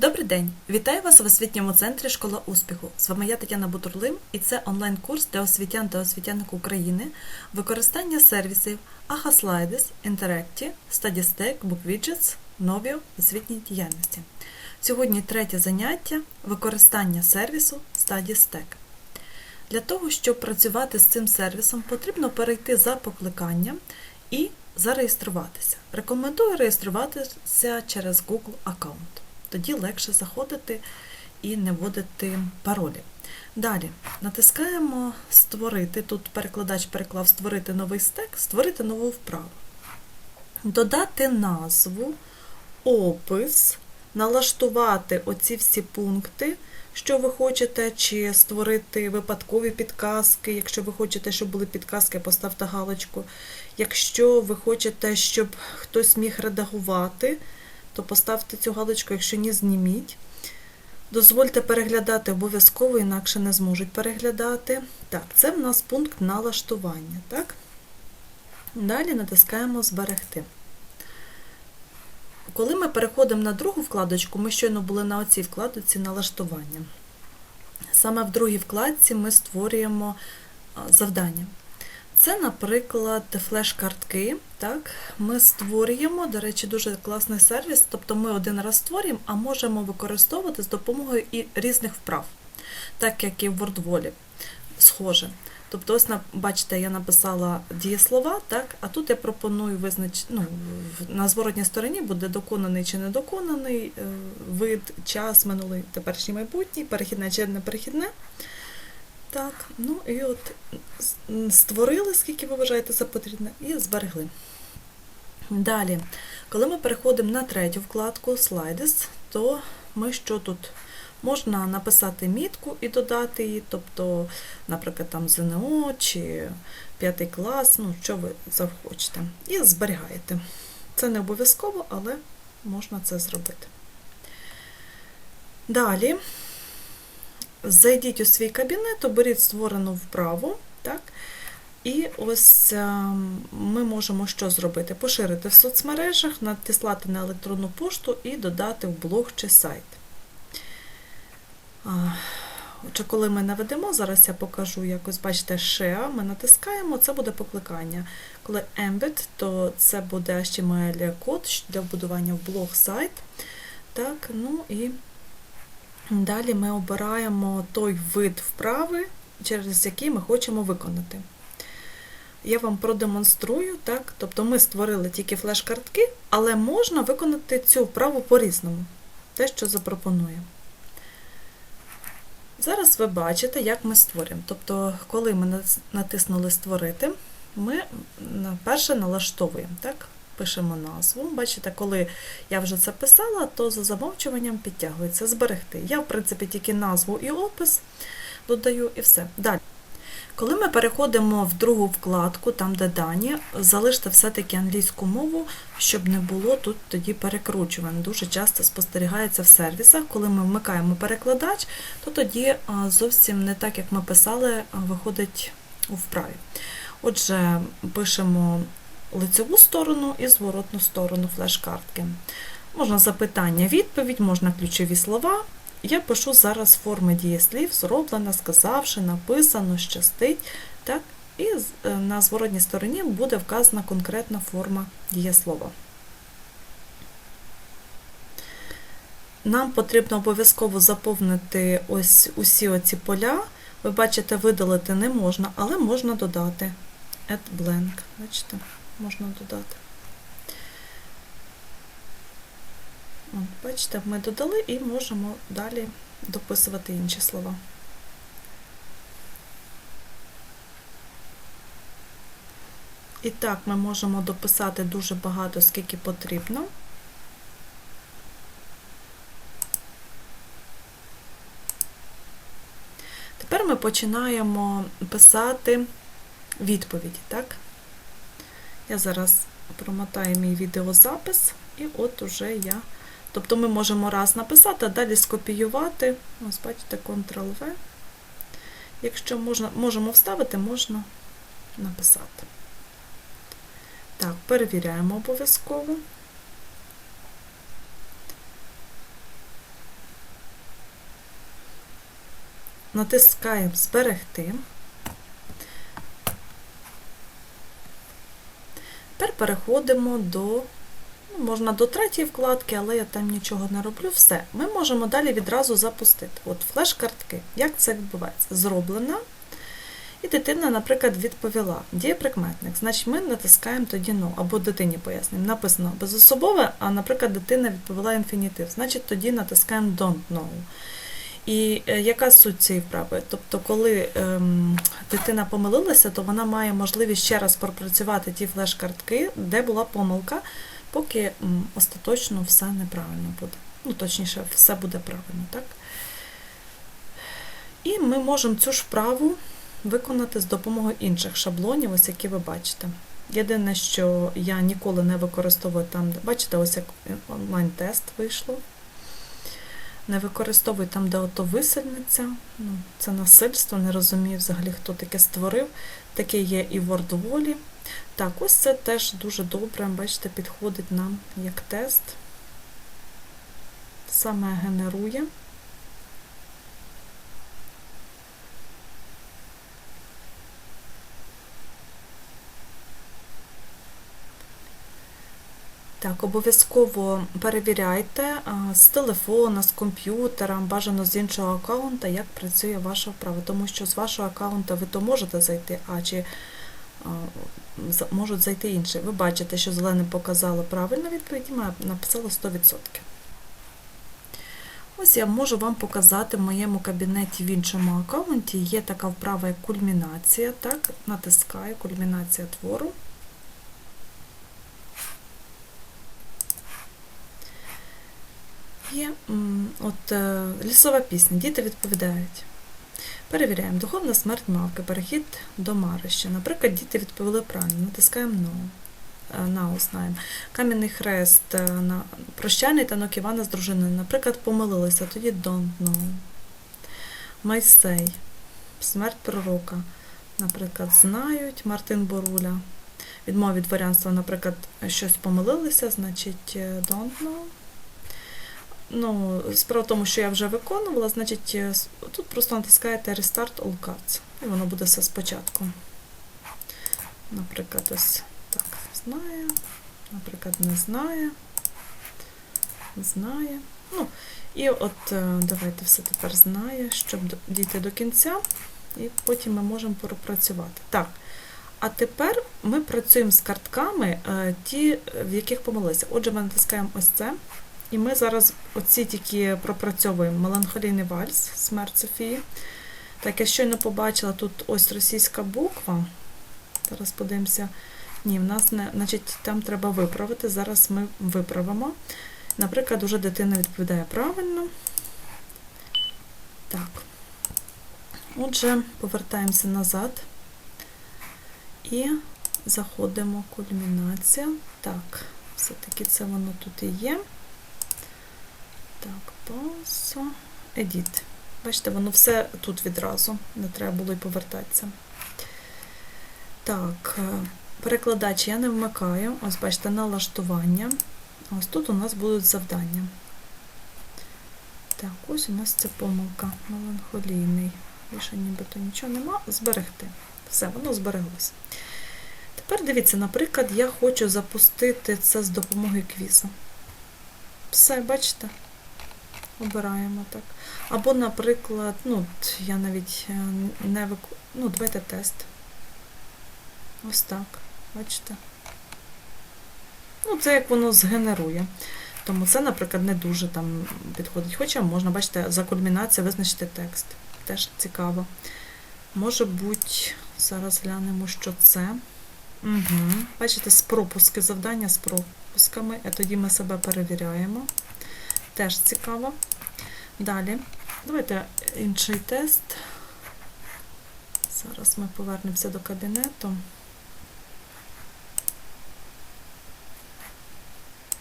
Добрий день! Вітаю вас в освітньому центрі Школа успіху. З вами я Тетяна Бутурлим і це онлайн-курс для освітян та освітянок України, використання сервісів AHA Slides, Interactive, StudyStack, BookWidgets, нові освітній діяльності. Сьогодні третє заняття використання сервісу StudyStack. Для того, щоб працювати з цим сервісом, потрібно перейти за покликанням і зареєструватися. Рекомендую реєструватися через Google аккаунт. Тоді легше заходити і не вводити паролі. Далі натискаємо Створити. Тут перекладач переклав Створити новий стек, створити нову вправу. Додати назву, опис, налаштувати оці всі пункти, що ви хочете, чи створити випадкові підказки. Якщо ви хочете, щоб були підказки, поставте галочку. Якщо ви хочете, щоб хтось міг редагувати, то поставте цю галочку, якщо ні, зніміть. Дозвольте переглядати обов'язково, інакше не зможуть переглядати. Так, це в нас пункт налаштування. Так? Далі натискаємо Зберегти. Коли ми переходимо на другу вкладочку, ми щойно були на оцій вкладочці налаштування. Саме в другій вкладці ми створюємо завдання. Це, наприклад, флеш-картки. Так? Ми створюємо, до речі, дуже класний сервіс, тобто ми один раз створюємо, а можемо використовувати з допомогою і різних вправ, так як і в WordWall, схоже. Тобто, ось, бачите, я написала дієслова, так? а тут я пропоную визначити, ну, на зворотній стороні буде доконаний чи недоконаний вид, час, минулий, теперішній майбутній, перехідне чи неперехідне. Так, ну і от створили, скільки ви вважаєте за потрібне, і зберегли. Далі, коли ми переходимо на третю вкладку Slides, то ми що тут? Можна написати мітку і додати її, тобто, наприклад, там ЗНО чи 5 клас, ну, що ви захочете. І зберігаєте. Це не обов'язково, але можна це зробити. Далі. Зайдіть у свій кабінет, оберіть створену вправу. Так? І ось ми можемо що зробити? Поширити в соцмережах, надіслати на електронну пошту і додати в блог чи сайт. Отже, коли ми наведемо, зараз я покажу, якось, бачите, Share, ми натискаємо, це буде покликання. Коли Embed, то це буде HTML-код для вбудування в блог сайт. Так, ну і Далі ми обираємо той вид вправи, через який ми хочемо виконати. Я вам продемонструю, так? тобто ми створили тільки флеш-картки, але можна виконати цю вправу по-різному, те, що запропонує. Зараз ви бачите, як ми створюємо. Тобто, коли ми натиснули Створити, ми перше налаштовуємо. так? Пишемо назву. Бачите, коли я вже це писала, то за замовчуванням підтягується зберегти. Я, в принципі, тільки назву і опис додаю і все. Далі. Коли ми переходимо в другу вкладку, там де дані, залиште все-таки англійську мову, щоб не було тут тоді перекручувань. Дуже часто спостерігається в сервісах, коли ми вмикаємо перекладач, то тоді зовсім не так, як ми писали, виходить у вправі. Отже, пишемо лицеву сторону і зворотну сторону флеш-картки. Можна запитання, відповідь, можна ключові слова. Я пишу зараз форми дієслів, зроблено, сказавши, написано, щастить. Так? І е, на зворотній стороні буде вказана конкретна форма дієслова. Нам потрібно обов'язково заповнити ось усі оці поля. Ви бачите, видалити не можна, але можна додати add blank. Бачите? Можна додати. От, Бачите, ми додали і можемо далі дописувати інші слова. І так, ми можемо дописати дуже багато, скільки потрібно. Тепер ми починаємо писати відповіді, так? Я зараз промотаю мій відеозапис, і от уже я. Тобто ми можемо раз написати, а далі скопіювати. Ось, бачите, Ctrl-V. Якщо можна, можемо вставити, можна написати. Так, перевіряємо обов'язково. Натискаємо Зберегти. Переходимо до, ну, можна до третьої вкладки, але я там нічого не роблю. Все. Ми можемо далі відразу запустити. От флеш-картки. Як це відбувається? Зроблено. І дитина, наприклад, відповіла дієприкметник. Значить, ми натискаємо тоді ну, або дитині пояснюємо. Написано безособове, а, наприклад, дитина відповіла інфінітив. Значить, тоді натискаємо don't know. І е, яка суть цієї вправи? Тобто, коли ем, дитина помилилася, то вона має можливість ще раз пропрацювати ті флеш-картки, де була помилка, поки остаточно все неправильно буде. Ну, точніше, все буде правильно, так? І ми можемо цю ж вправу виконати з допомогою інших шаблонів, ось які ви бачите. Єдине, що я ніколи не використовую там, де бачите, ось як онлайн-тест вийшло. Не використовую там, де ото висельниця. Ну, це насильство, не розумію взагалі, хто таке створив. Таке є і в WordWall. Так, ось це теж дуже добре, бачите, підходить нам як тест. Саме генерує. Так, обов'язково перевіряйте з телефона, з комп'ютера, бажано з іншого аккаунта, як працює ваша вправа. Тому що з вашого аккаунта ви то можете зайти, а чи можуть зайти інші. Ви бачите, що зелене показало правильну відповідь, і написало 100%. Ось я можу вам показати в моєму кабінеті в іншому аккаунті. Є така вправа, як кульмінація. Так, натискаю кульмінація твору. Є от, е, лісова пісня, діти відповідають. Перевіряємо. Духовна смерть мавки, перехід до марища. Наприклад, діти відповіли правильно. Натискаємо «No». Е, знаємо. Кам'яний хрест, е, на, прощальний танок Івана з дружиною. Наприклад, помилилися, тоді don't know. Майсей, смерть пророка. Наприклад, знають Мартин Боруля. Відмова від дворянства, наприклад, щось помилилися, значить don't know. Ну, справа в тому, що я вже виконувала, значить, е, тут просто натискаєте Restart All Cards, і воно буде все спочатку. Наприклад, ось так, знає, наприклад, не знає, знає. Ну, і от е, давайте все тепер знає, щоб дійти до кінця, і потім ми можемо пропрацювати. Так. А тепер ми працюємо з картками, е, ті, в яких помилилися. Отже, ми натискаємо ось це. І ми зараз оці тільки пропрацьовуємо меланхолійний вальс, смерть Софії. Так, я щойно побачила тут ось російська буква. Зараз подивимося. Ні, в нас не, значить, там треба виправити. Зараз ми виправимо. Наприклад, уже дитина відповідає правильно. Так. Отже, повертаємося назад і заходимо кульмінація. Так, все-таки це воно тут і є. Так, пасо. Едіт. Бачите, воно все тут відразу. Не треба було й повертатися. Так, е, перекладач я не вмикаю. Ось, бачите, налаштування. Ось тут у нас будуть завдання. Так, ось у нас це помилка. Меланхолійний. Більше нібито нічого нема. Зберегти. Все, воно збереглося. Тепер дивіться, наприклад, я хочу запустити це з допомогою квізу. Все, бачите? Обираємо так. Або, наприклад, ну, я навіть е, не вик... Ну, давайте тест. Ось так. Бачите? Ну, це як воно згенерує. Тому це, наприклад, не дуже там підходить. Хоча можна, бачите, за кульмінацію визначити текст. Теж цікаво. Може бути, зараз глянемо, що це. Угу. Бачите, з пропуски, завдання з пропусками. А тоді ми себе перевіряємо. Теж цікаво. Далі. Давайте інший тест. Зараз ми повернемося до кабінету.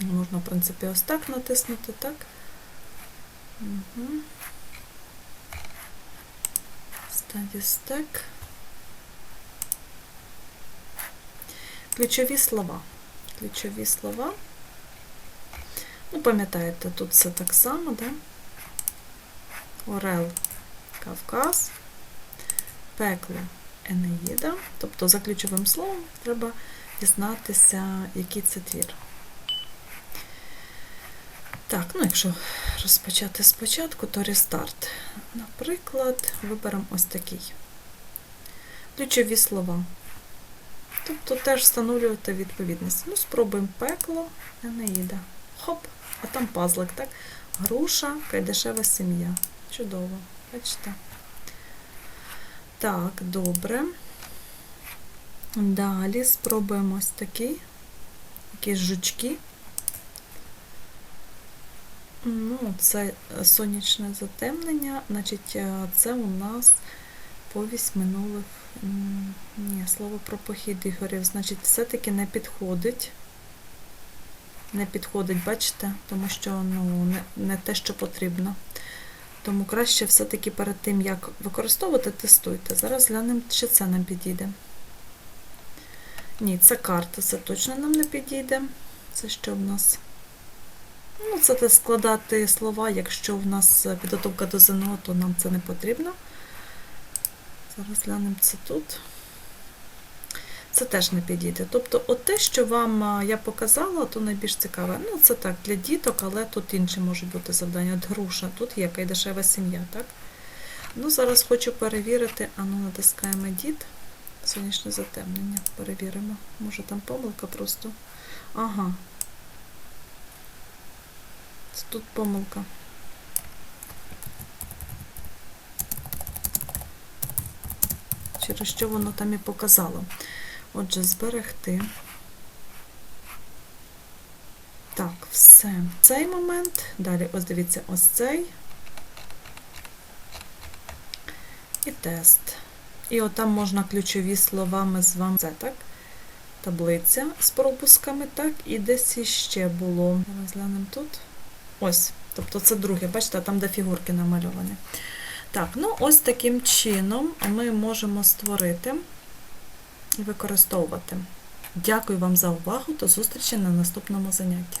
Можна, в принципі, ось так натиснути, так? Угу. Study Stack. Ключові слова. Ключові слова. Ну, пам'ятаєте, тут все так само, да? Орел. Кавказ, пекло Енеїда. Тобто за ключовим словом треба дізнатися, який це твір. Так, ну якщо розпочати спочатку, то рестарт. Наприклад, виберемо ось такий. Ключові слова. Тобто теж встановлювати відповідність. Ну, спробуємо пекло, Енеїда. Хоп, а там пазлик, так? Груша, кайдашева сім'я. Чудово. Бачите? Так, добре. Далі спробуємо ось такий. Якісь жучки. Ну, це сонячне затемнення, значить, е, це у нас повість минулих. Ні, слово про похід Ігорів, значить, все-таки не підходить. Не підходить, бачите, тому що ну, не, не те, що потрібно. Тому краще все-таки перед тим, як використовувати, тестуйте. Зараз глянемо, чи це нам підійде. Ні, це карта, це точно нам не підійде. Це що в нас? Ну, це складати слова, якщо в нас підготовка до ЗНО, то нам це не потрібно. Зараз глянемо це тут. Це теж не підійде. Тобто, от те, що вам я показала, то найбільш цікаве. Ну, це так, для діток, але тут інші можуть бути завдання. От груша, тут є кайдашева сім'я, так? Ну, зараз хочу перевірити, а ну, натискаємо дід. Сонячне затемнення. Перевіримо. Може там помилка просто. Ага. Тут помилка. Через що воно там і показало. Отже, зберегти. Так, все. Цей момент. Далі, ось дивіться, ось цей. І тест. І отам можна ключові слова ми з вами. Це так. Таблиця з пропусками, так, і десь іще було. Зараз глянемо тут. Ось, тобто це друге, бачите, там де фігурки намальовані. Так, ну ось таким чином ми можемо створити і використовувати. Дякую вам за увагу. До зустрічі на наступному занятті.